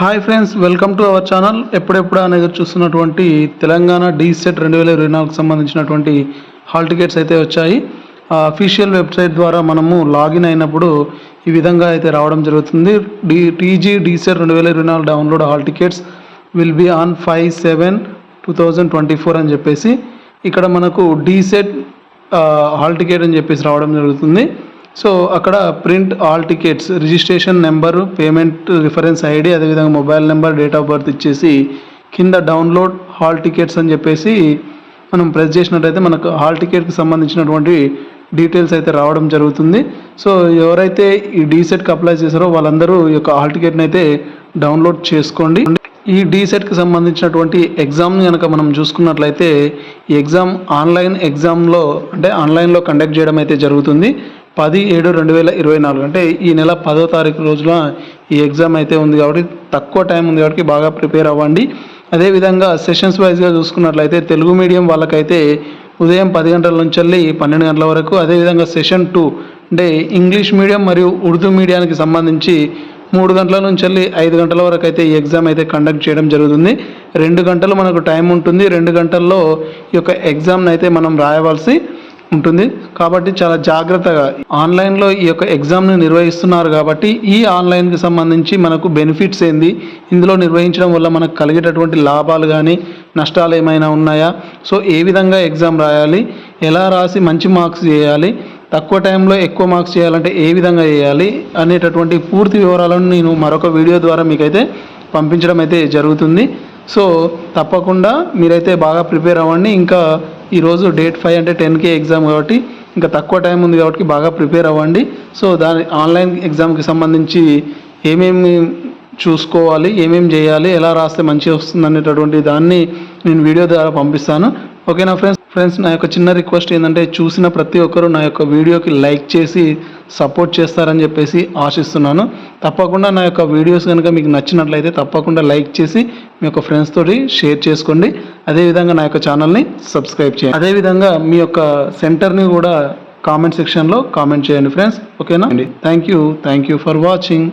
Hi friends welcome to our channel ఎప్పుడెప్పుడు అనేది చూస్తున్నటువంటి తెలంగాణ డీసెట్ రెండు వేల ఇరవై నాలుగుకి సంబంధించినటువంటి హాల్ టికెట్స్ అయితే వచ్చాయి. అఫీషియల్ వెబ్సైట్ ద్వారా మనము లాగిన్ అయినప్పుడు ఈ విధంగా అయితే రావడం జరుగుతుంది. డి టీజీ డిసెట్ రెండు వేల ఇరవై నాలుగు download hall tickets will be on five seven two thousand twenty four అని చెప్పేసి ఇక్కడ మనకు డీసెట్ హాల్ టికెట్ అని చెప్పేసి రావడం జరుగుతుంది. సో అక్కడ print all tickets registration number payment reference ID అదేవిధంగా mobile number date of birth ఇచ్చేసి కింద డౌన్లోడ్ హాల్ టికెట్స్ అని చెప్పేసి మనం ప్రెస్ చేసినట్టయితే మనకు హాల్ టికెట్కి సంబంధించినటువంటి డీటెయిల్స్ అయితే రావడం జరుగుతుంది. సో ఎవరైతే ఈ డీసెట్కి అప్లై చేశారో వాళ్ళందరూ ఈ యొక్క హాల్ టికెట్ని అయితే డౌన్లోడ్ చేసుకోండి. ఈ డీసెట్కి సంబంధించినటువంటి ఎగ్జామ్ని కనుక మనం చూసుకున్నట్లయితే ఈ ఎగ్జామ్ ఆన్లైన్ ఎగ్జామ్లో అంటే ఆన్లైన్లో కండక్ట్ చేయడం అయితే జరుగుతుంది. పది ఏడు రెండు వేల ఇరవై నాలుగు. అంటే ఈ నెల పదో తారీఖు రోజున ఈ ఎగ్జామ్ అయితే ఉంది కాబట్టి తక్కువ టైం ఉంది కాబట్టి బాగా ప్రిపేర్ అవ్వండి. అదేవిధంగా సెషన్స్ వైజ్గా చూసుకున్నట్లయితే తెలుగు మీడియం వాళ్ళకైతే ఉదయం పది గంటల నుంచి వెళ్ళి పన్నెండు గంటల వరకు అదేవిధంగా సెషన్ టూ అంటే ఇంగ్లీష్ మీడియం మరియు ఉర్దూ మీడియానికి సంబంధించి మూడు గంటల నుంచి వెళ్ళి ఐదు గంటల వరకు అయితే ఈ ఎగ్జామ్ అయితే కండక్ట్ చేయడం జరుగుతుంది. రెండు గంటలు మనకు టైం ఉంటుంది. రెండు గంటల్లో ఈ యొక్క ఎగ్జామ్ని అయితే మనం రాయవలసి ఉంటుంది. కాబట్టి చాలా జాగ్రత్తగా ఆన్లైన్లో ఈ యొక్క ఎగ్జామ్ని నిర్వహిస్తున్నారు కాబట్టి ఈ ఆన్లైన్కి సంబంధించి మనకు బెనిఫిట్స్ ఏంది? ఇందులో నిర్వహించడం వల్ల మనకు కలిగేటటువంటి లాభాలు కానీ నష్టాలు ఏమైనా ఉన్నాయా? సో ఏ విధంగా ఎగ్జామ్ రాయాలి? ఎలా రాసి మంచి మార్క్స్ చేయాలి? తక్కువ టైంలో ఎక్కువ మార్క్స్ చేయాలంటే ఏ విధంగా చేయాలి? అనేటటువంటి పూర్తి వివరాలను నేను మరొక వీడియో ద్వారా మీకైతే పంపించడం అయితే జరుగుతుంది. సో తప్పకుండా మీరైతే బాగా ప్రిపేర్ అవ్వండి. ఇంకా ఈరోజు డేట్ ఫైవ్ అంటే టెన్కే ఎగ్జామ్ కాబట్టి ఇంకా తక్కువ టైం ఉంది కాబట్టి బాగా ప్రిపేర్ అవ్వండి. సో దాని ఆన్లైన్ ఎగ్జామ్కి సంబంధించి ఏమేమి చూసుకోవాలి ఏమేమి చేయాలి ఎలా రాస్తే మంచిగా వస్తుంది అనేటటువంటి దాన్ని నేను వీడియో ద్వారా పంపిస్తాను. ఓకేనా ఫ్రెండ్స్? ఫ్రెండ్స్ నా యొక్క చిన్న రిక్వెస్ట్ ఏంటంటే చూసిన ప్రతి ఒక్కరూ నా యొక్క వీడియోకి లైక్ చేసి సపోర్ట్ చేస్తారని చెప్పేసి ఆశిస్తున్నాను. తప్పకుండా నా యొక్క వీడియోస్ కనుక మీకు నచ్చినట్లయితే తప్పకుండా లైక్ చేసి మీ యొక్క ఫ్రెండ్స్ తోటి షేర్ చేసుకోండి. అదేవిధంగా నా యొక్క ఛానల్ని సబ్స్క్రైబ్ చేయండి. అదేవిధంగా మీ యొక్క సెంటర్ని కూడా కామెంట్ సెక్షన్లో కామెంట్ చేయండి ఫ్రెండ్స్. ఓకేనా? అండి. Thank you. Thank you for watching.